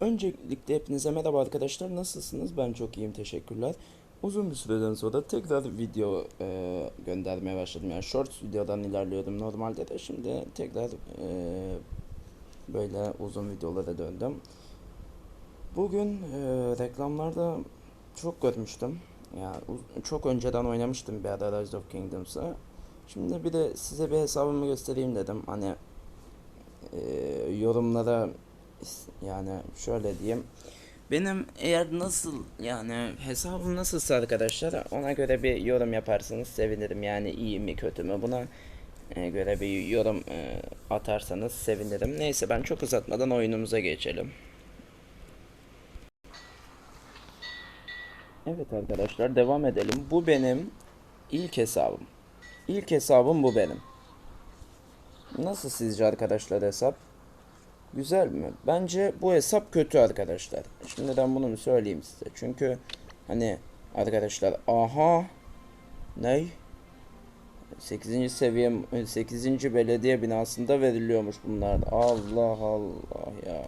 Öncelikle hepinize merhaba arkadaşlar. Nasılsınız? Ben çok iyiyim. Teşekkürler. Uzun bir süreden sonra tekrar video e, göndermeye başladım. Yani shorts videodan ilerliyordum normalde de şimdi tekrar e, böyle uzun videolara döndüm. Bugün e, reklamlarda çok görmüştüm. Yani çok önceden oynamıştım bir ara Rise of Kingdoms'ı. Şimdi bir de size bir hesabımı göstereyim dedim. Hani e, yorumlara yani şöyle diyeyim. Benim eğer nasıl yani hesabım nasılsa arkadaşlar ona göre bir yorum yaparsanız sevinirim. Yani iyi mi kötü mü buna e, göre bir yorum e, atarsanız sevinirim. Neyse ben çok uzatmadan oyunumuza geçelim. Evet arkadaşlar devam edelim. Bu benim ilk hesabım. İlk hesabım bu benim. Nasıl sizce arkadaşlar hesap? Güzel mi? Bence bu hesap kötü arkadaşlar. Şimdiden bunu söyleyeyim size? Çünkü hani arkadaşlar aha ne? 8. seviye 8. belediye binasında veriliyormuş bunlar. Allah Allah ya.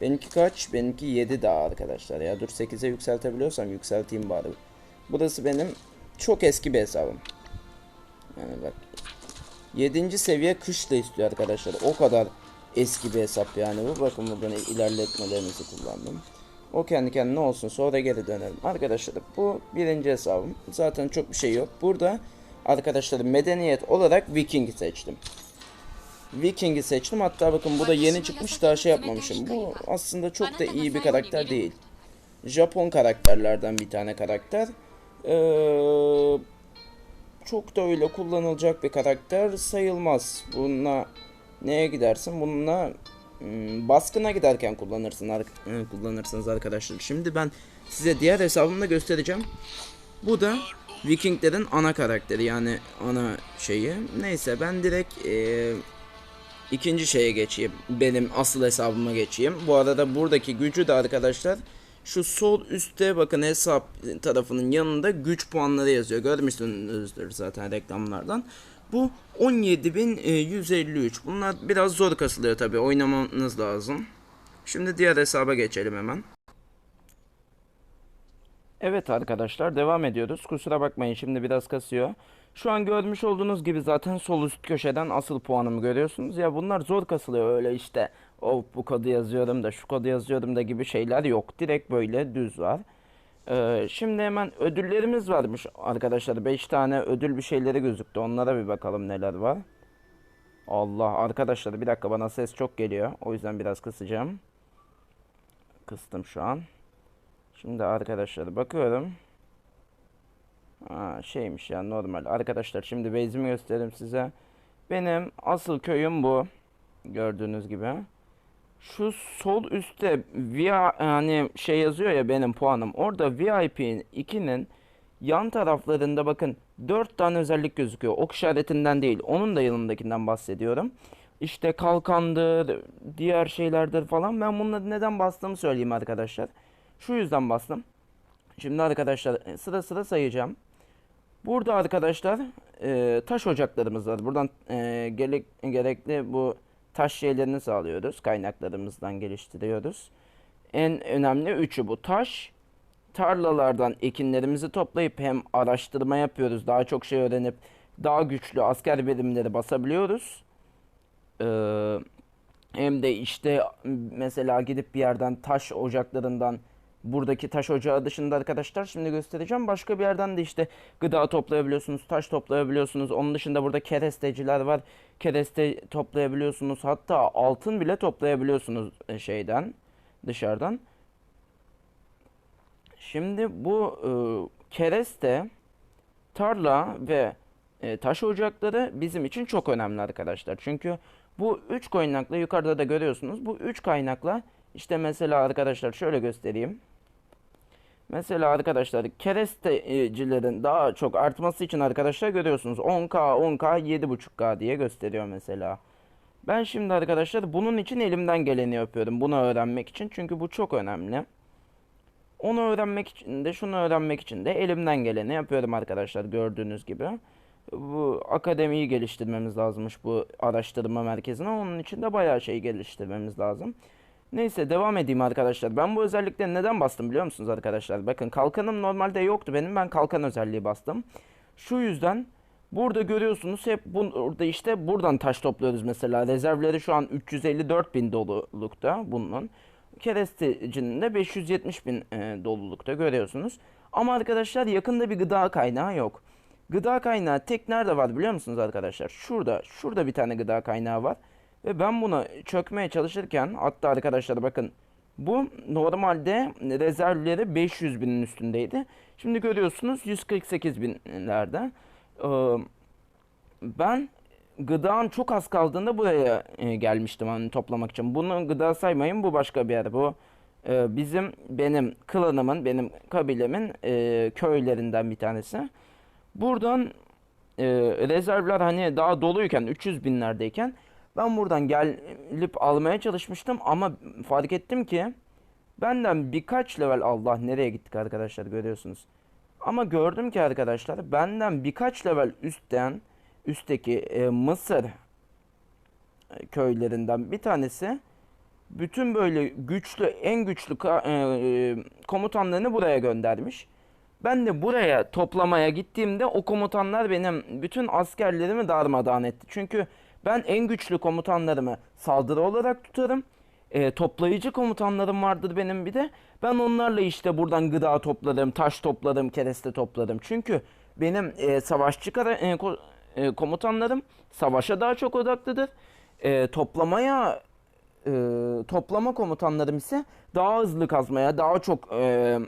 Benimki kaç? Benimki 7 daha arkadaşlar ya. Dur 8'e yükseltebiliyorsam yükselteyim bari. Burası benim çok eski bir hesabım. Yani bak 7. seviye kış da istiyor arkadaşlar. O kadar eski bir hesap yani bu. Bakın buradan ilerletmelerinizi kullandım. O kendi kendine olsun. Sonra geri dönelim. Arkadaşlar bu birinci hesabım. Zaten çok bir şey yok. Burada arkadaşlar medeniyet olarak Viking'i seçtim. Viking'i seçtim. Hatta bakın bu da yeni çıkmış daha şey yapmamışım. Bu aslında çok da iyi bir karakter değil. Japon karakterlerden bir tane karakter. Ee, çok da öyle kullanılacak bir karakter sayılmaz. Bununla neye gidersin? Bununla hmm, baskına giderken kullanırsın e, kullanırsınız arkadaşlar. Şimdi ben size diğer hesabımda göstereceğim. Bu da Vikinglerin ana karakteri yani ana şeyi. Neyse ben direkt e, ikinci şeye geçeyim. Benim asıl hesabıma geçeyim. Bu arada buradaki gücü de arkadaşlar şu sol üstte bakın hesap tarafının yanında güç puanları yazıyor. Görmüşsünüzdür zaten reklamlardan. Bu 17.153. Bunlar biraz zor kasılıyor tabi. Oynamanız lazım. Şimdi diğer hesaba geçelim hemen. Evet arkadaşlar devam ediyoruz. Kusura bakmayın şimdi biraz kasıyor. Şu an görmüş olduğunuz gibi zaten sol üst köşeden asıl puanımı görüyorsunuz. Ya bunlar zor kasılıyor öyle işte. Of bu kodu yazıyorum da şu kodu yazıyorum da gibi şeyler yok. Direkt böyle düz var. Ee, şimdi hemen ödüllerimiz varmış arkadaşlar. 5 tane ödül bir şeyleri gözüktü. Onlara bir bakalım neler var. Allah arkadaşlar bir dakika bana ses çok geliyor. O yüzden biraz kısacağım. Kıstım şu an. Şimdi arkadaşlar bakıyorum. Ha, şeymiş ya normal. Arkadaşlar şimdi base'imi göstereyim size. Benim asıl köyüm bu. Gördüğünüz gibi. Şu sol üstte VIP hani şey yazıyor ya benim puanım. Orada VIP'nin 2'nin yan taraflarında bakın 4 tane özellik gözüküyor. Ok işaretinden değil. Onun da yanındakinden bahsediyorum. İşte kalkandır, diğer şeylerdir falan. Ben bunları neden bastığımı söyleyeyim arkadaşlar. Şu yüzden bastım. Şimdi arkadaşlar sıra sıra sayacağım. Burada arkadaşlar e, taş ocaklarımız var. Buradan e, gerek, gerekli bu taş şeylerini sağlıyoruz. Kaynaklarımızdan geliştiriyoruz. En önemli üçü bu. Taş, tarlalardan ekinlerimizi toplayıp hem araştırma yapıyoruz. Daha çok şey öğrenip daha güçlü asker birimleri basabiliyoruz. Ee, hem de işte mesela gidip bir yerden taş ocaklarından buradaki taş ocağı dışında arkadaşlar şimdi göstereceğim. Başka bir yerden de işte gıda toplayabiliyorsunuz, taş toplayabiliyorsunuz. Onun dışında burada keresteciler var. Kereste toplayabiliyorsunuz. Hatta altın bile toplayabiliyorsunuz e, şeyden, dışarıdan. Şimdi bu e, kereste, tarla ve e, taş ocakları bizim için çok önemli arkadaşlar. Çünkü bu üç kaynakla yukarıda da görüyorsunuz. Bu üç kaynakla işte mesela arkadaşlar şöyle göstereyim. Mesela arkadaşlar kerestecilerin daha çok artması için arkadaşlar görüyorsunuz 10k 10k 7.5k diye gösteriyor mesela. Ben şimdi arkadaşlar bunun için elimden geleni yapıyorum bunu öğrenmek için çünkü bu çok önemli. Onu öğrenmek için de şunu öğrenmek için de elimden geleni yapıyorum arkadaşlar gördüğünüz gibi. Bu akademiyi geliştirmemiz lazımmış bu araştırma merkezine. Onun için de bayağı şey geliştirmemiz lazım. Neyse devam edeyim arkadaşlar. Ben bu özellikleri neden bastım biliyor musunuz arkadaşlar? Bakın kalkanım normalde yoktu benim. Ben kalkan özelliği bastım. Şu yüzden burada görüyorsunuz hep burada işte buradan taş topluyoruz mesela. Rezervleri şu an 354 bin dolulukta bunun. Kerestecinin de 570 bin e, dolulukta görüyorsunuz. Ama arkadaşlar yakında bir gıda kaynağı yok. Gıda kaynağı tek nerede var biliyor musunuz arkadaşlar? Şurada, şurada bir tane gıda kaynağı var. Ve ben buna çökmeye çalışırken hatta arkadaşlar bakın bu normalde rezervleri 500 binin üstündeydi. Şimdi görüyorsunuz 148 binlerde. Ee, ben gıdam çok az kaldığında buraya e, gelmiştim hani toplamak için. Bunu gıda saymayın bu başka bir yer. Bu e, bizim benim klanımın benim kabilemin e, köylerinden bir tanesi. Buradan e, rezervler hani daha doluyken 300 binlerdeyken ben buradan gelip almaya çalışmıştım ama fark ettim ki benden birkaç level Allah nereye gittik arkadaşlar görüyorsunuz. Ama gördüm ki arkadaşlar benden birkaç level üstten üstteki e, Mısır e, köylerinden bir tanesi bütün böyle güçlü en güçlü e, e, komutanlarını buraya göndermiş. Ben de buraya toplamaya gittiğimde o komutanlar benim bütün askerlerimi darmadağın etti. Çünkü ben en güçlü komutanlarımı saldırı olarak tutarım. E, toplayıcı komutanlarım vardır benim bir de. Ben onlarla işte buradan gıda topladım, taş topladım, kereste topladım. Çünkü benim e, savaşçı kara, e, ko- e, komutanlarım savaşa daha çok odaklıdır. E, toplamaya e, toplama komutanlarım ise daha hızlı kazmaya, daha çok e,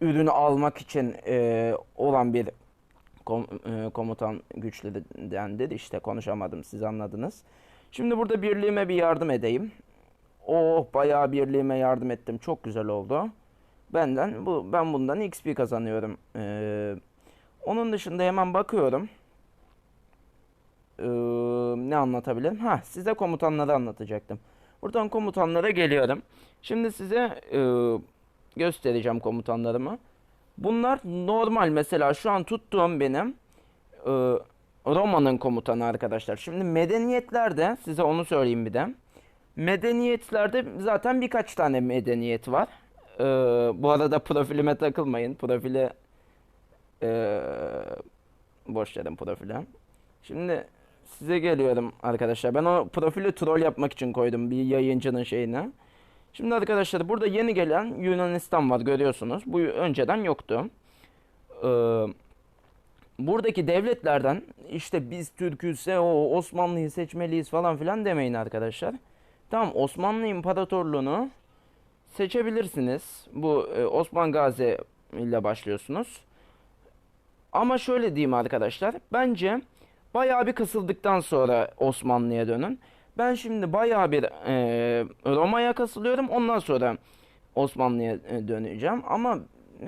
ürünü almak için e, olan bir kom, e, komutan güçleridendir. İşte konuşamadım siz anladınız. Şimdi burada birliğime bir yardım edeyim. Oh bayağı birliğime yardım ettim. Çok güzel oldu. Benden bu ben bundan XP kazanıyorum. Ee, onun dışında hemen bakıyorum. Ee, ne anlatabilirim? Ha size komutanları anlatacaktım. Buradan komutanlara geliyorum. Şimdi size e, göstereceğim komutanlarımı. Bunlar normal mesela şu an tuttuğum benim e, Roma'nın komutanı arkadaşlar. Şimdi medeniyetlerde size onu söyleyeyim bir de. Medeniyetlerde zaten birkaç tane medeniyet var. E, bu arada profilime takılmayın. Profile e, boş verin profile. Şimdi size geliyorum arkadaşlar. Ben o profili troll yapmak için koydum bir yayıncının şeyine. Şimdi arkadaşlar burada yeni gelen Yunanistan var görüyorsunuz. Bu önceden yoktu. Ee, buradaki devletlerden işte biz Türk'üse o Osmanlı'yı seçmeliyiz falan filan demeyin arkadaşlar. Tamam Osmanlı İmparatorluğunu seçebilirsiniz. Bu e, Osman Gazi ile başlıyorsunuz. Ama şöyle diyeyim arkadaşlar. Bence bayağı bir kısıldıktan sonra Osmanlı'ya dönün. Ben şimdi bayağı bir e, Roma'ya kasılıyorum. Ondan sonra Osmanlı'ya e, döneceğim. Ama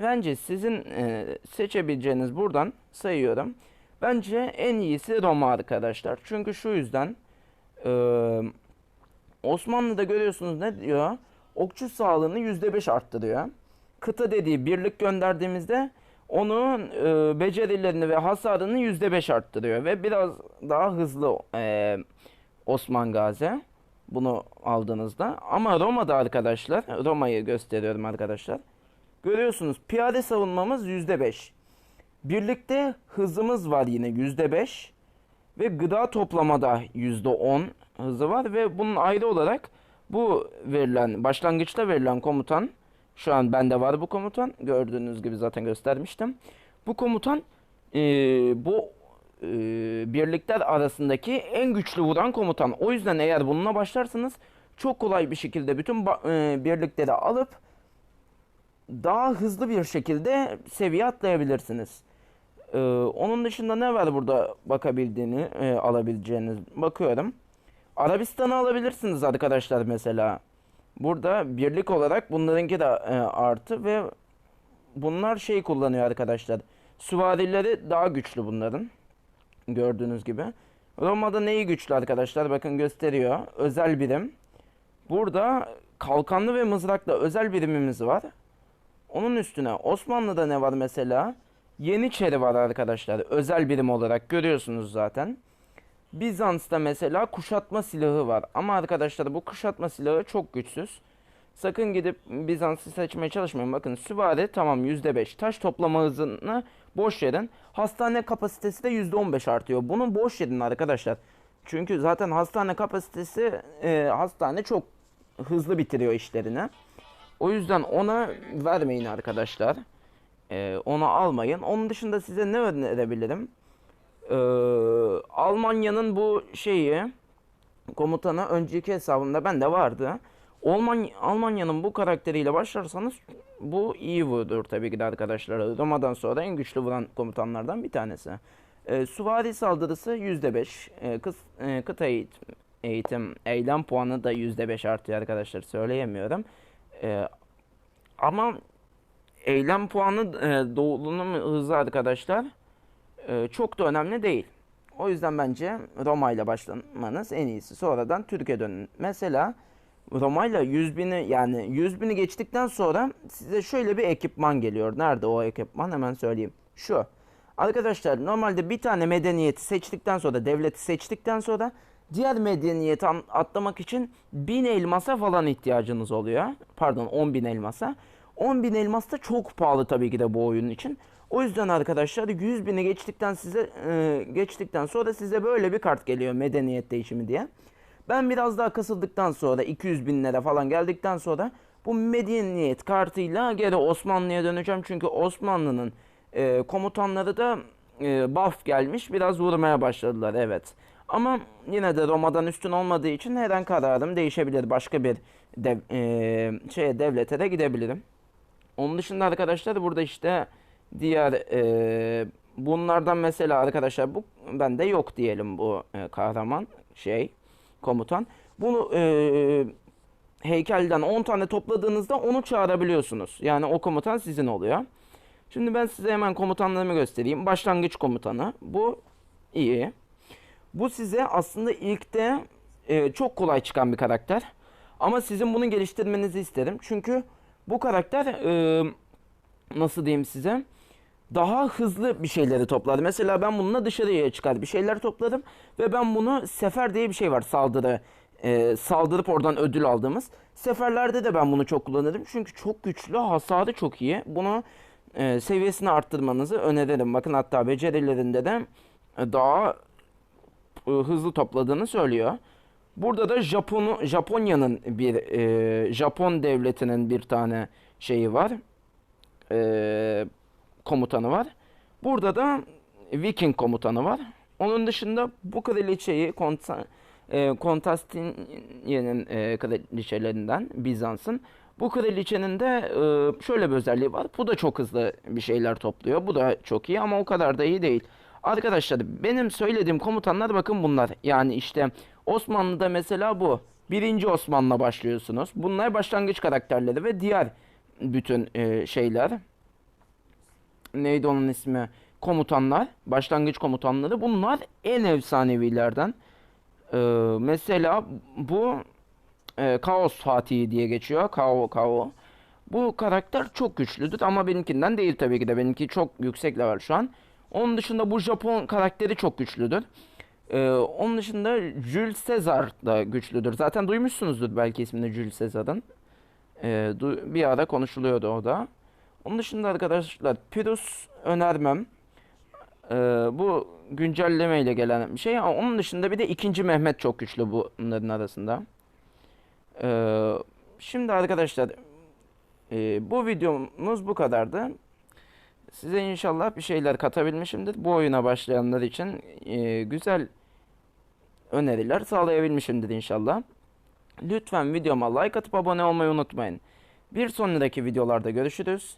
bence sizin e, seçebileceğiniz buradan sayıyorum. Bence en iyisi Roma arkadaşlar. Çünkü şu yüzden e, Osmanlı'da görüyorsunuz ne diyor? Okçu sağlığını %5 arttırıyor. Kıta dediği birlik gönderdiğimizde onun e, becerilerini ve hasarını %5 arttırıyor. Ve biraz daha hızlı e, Osman Gazi bunu aldığınızda. Ama Roma'da arkadaşlar, Roma'yı gösteriyorum arkadaşlar. Görüyorsunuz piyade savunmamız %5. Birlikte hızımız var yine %5. Ve gıda toplamada %10 hızı var. Ve bunun ayrı olarak bu verilen, başlangıçta verilen komutan, şu an bende var bu komutan. Gördüğünüz gibi zaten göstermiştim. Bu komutan e, bu e, birlikler arasındaki en güçlü vuran komutan. O yüzden eğer bununla başlarsanız çok kolay bir şekilde bütün e, birlikleri alıp daha hızlı bir şekilde seviye atlayabilirsiniz. Ee, onun dışında ne var burada bakabildiğini e, alabileceğiniz bakıyorum. Arabistan'ı alabilirsiniz arkadaşlar mesela. Burada birlik olarak bunlarınki de e, artı ve bunlar şey kullanıyor arkadaşlar. Süvarileri daha güçlü bunların. Gördüğünüz gibi. Roma'da neyi güçlü arkadaşlar? Bakın gösteriyor. Özel birim. Burada kalkanlı ve mızraklı özel birimimiz var. Onun üstüne Osmanlı'da ne var mesela? Yeniçeri var arkadaşlar. Özel birim olarak görüyorsunuz zaten. Bizans'ta mesela kuşatma silahı var. Ama arkadaşlar bu kuşatma silahı çok güçsüz. Sakın gidip Bizans'ı seçmeye çalışmayın. Bakın süvari tamam %5. Taş toplama hızını boş verin. Hastane kapasitesi de %15 artıyor. Bunu boş verin arkadaşlar. Çünkü zaten hastane kapasitesi e, hastane çok hızlı bitiriyor işlerini. O yüzden ona vermeyin arkadaşlar. E, onu almayın. Onun dışında size ne önerebilirim? Ee, Almanya'nın bu şeyi komutanı önceki hesabımda bende vardı. Alman Almanya'nın bu karakteriyle başlarsanız bu iyi vurdur tabii ki de arkadaşlar. Roma'dan sonra en güçlü vuran komutanlardan bir tanesi. Ee, süvari saldırısı %5. Ee, kıs, e, kıta eğitim, eğitim, eylem puanı da %5 artıyor arkadaşlar. Söyleyemiyorum. Ee, ama eylem puanı e, doğrulunum hızı arkadaşlar e, çok da önemli değil. O yüzden bence Roma ile başlamanız en iyisi. Sonradan Türkiye dönün. Mesela Roma ile 100 bini yani 100 bini geçtikten sonra size şöyle bir ekipman geliyor. Nerede o ekipman hemen söyleyeyim. Şu. Arkadaşlar normalde bir tane medeniyeti seçtikten sonra devleti seçtikten sonra diğer medeniyeti atlamak için 1000 elmasa falan ihtiyacınız oluyor. Pardon 10.000 elmasa. 10.000 elmas da çok pahalı tabii ki de bu oyun için. O yüzden arkadaşlar 100 bini geçtikten size e, geçtikten sonra size böyle bir kart geliyor medeniyet değişimi diye. Ben biraz daha kasıldıktan sonra 200 binlere falan geldikten sonra bu medeniyet kartıyla geri Osmanlı'ya döneceğim. Çünkü Osmanlı'nın e, komutanları da e, buff gelmiş biraz vurmaya başladılar evet. Ama yine de Roma'dan üstün olmadığı için her an kararım değişebilir. Başka bir dev, e, şeye devlete de gidebilirim. Onun dışında arkadaşlar burada işte diğer e, bunlardan mesela arkadaşlar bu bende yok diyelim bu e, kahraman şey komutan. Bunu e, heykelden 10 tane topladığınızda onu çağırabiliyorsunuz. Yani o komutan sizin oluyor. Şimdi ben size hemen komutanlarımı göstereyim. Başlangıç komutanı. Bu iyi. Bu size aslında ilkte e, çok kolay çıkan bir karakter. Ama sizin bunu geliştirmenizi isterim. Çünkü bu karakter e, nasıl diyeyim size daha hızlı bir şeyleri toplar. Mesela ben bununla dışarıya çıkar bir şeyler topladım ve ben bunu sefer diye bir şey var saldırı e, saldırıp oradan ödül aldığımız. Seferlerde de ben bunu çok kullanırım çünkü çok güçlü hasarı çok iyi. Bunu e, seviyesini arttırmanızı öneririm. Bakın hatta becerilerinde de e, daha e, hızlı topladığını söylüyor. Burada da Japon'u Japonya'nın bir e, Japon devletinin bir tane şeyi var. E, komutanı var. Burada da Viking komutanı var. Onun dışında bu kraliçeyi Konta, e, Konstantinye'nin e, kraliçelerinden Bizans'ın. Bu kraliçenin de e, şöyle bir özelliği var. Bu da çok hızlı bir şeyler topluyor. Bu da çok iyi ama o kadar da iyi değil. Arkadaşlar benim söylediğim komutanlar bakın bunlar. Yani işte Osmanlı'da mesela bu. Birinci Osman'la başlıyorsunuz. Bunlar başlangıç karakterleri ve diğer bütün e, şeyler. Neydi onun ismi? Komutanlar. Başlangıç komutanları. Bunlar en efsanevilerden. E, mesela bu e, Kaos Fatih diye geçiyor. Kao Kao. Bu karakter çok güçlüdür ama benimkinden değil tabii ki de. Benimki çok yüksek level şu an. Onun dışında bu Japon karakteri çok güçlüdür. Ee, onun dışında Jules Caesar da güçlüdür. Zaten duymuşsunuzdur belki ismini Jules Caesar'ın. Ee, bir ara konuşuluyordu o da. Onun dışında arkadaşlar Pyrrhus önermem. Ee, bu güncelleme ile gelen bir şey. Ama Onun dışında bir de 2. Mehmet çok güçlü bunların arasında. Ee, şimdi arkadaşlar e, bu videomuz bu kadardı. Size inşallah bir şeyler katabilmişimdir. Bu oyuna başlayanlar için e, güzel öneriler sağlayabilmişimdir inşallah. Lütfen videoma like atıp abone olmayı unutmayın. Bir sonraki videolarda görüşürüz.